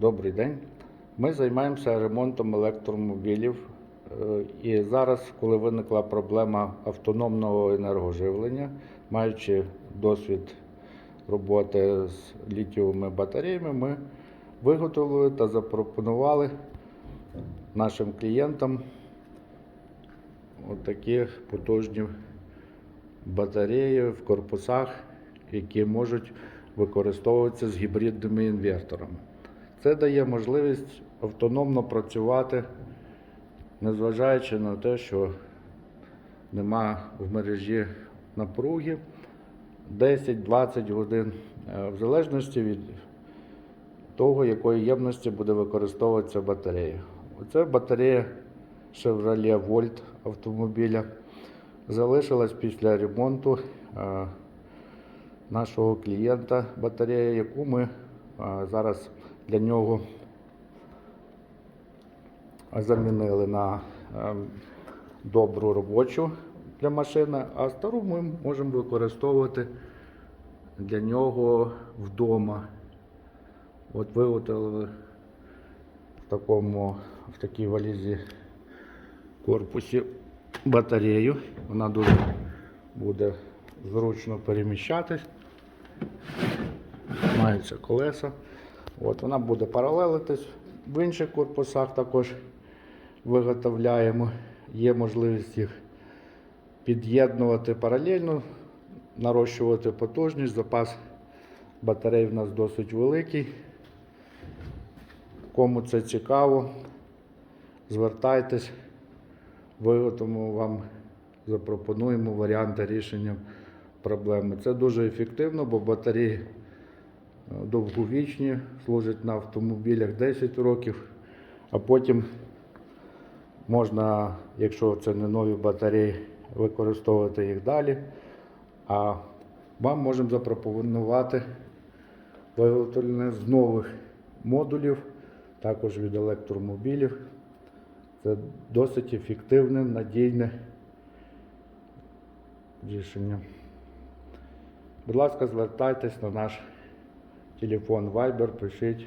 Добрий день. Ми займаємося ремонтом електромобілів. Е, І зараз, коли виникла проблема автономного енергоживлення, маючи досвід роботи з літієвими батареями, ми виготовили та запропонували нашим клієнтам отакі потужні батареї в корпусах, які можуть використовуватися з гібридними інверторами. Це дає можливість автономно працювати, незважаючи на те, що нема в мережі напруги 10-20 годин, е, в залежності від того, якої ємності буде використовуватися батарея. Оце батарея Chevrolet Volt автомобіля. Залишилась після ремонту е, нашого клієнта батарея, яку ми е, зараз для нього замінили на е, добру робочу для машини, а стару ми можемо використовувати для нього вдома. От виготовили в такому, в такій валізі корпусі батарею. Вона дуже буде зручно переміщатись. Маються колеса. От, вона буде паралелитись. В інших корпусах також виготовляємо. Є можливість їх під'єднувати паралельно, нарощувати потужність. Запас батарей в нас досить великий. Кому це цікаво, звертайтесь, виготовимо вам, запропонуємо варіанти рішення проблеми. Це дуже ефективно, бо батареї довговічні, служать на автомобілях 10 років, а потім можна, якщо це не нові батареї, використовувати їх далі. А вам можемо запропонувати виготовлення з нових модулів, також від електромобілів. Це досить ефективне, надійне рішення. Будь ласка, звертайтесь на наш телефон Viber, пишіть.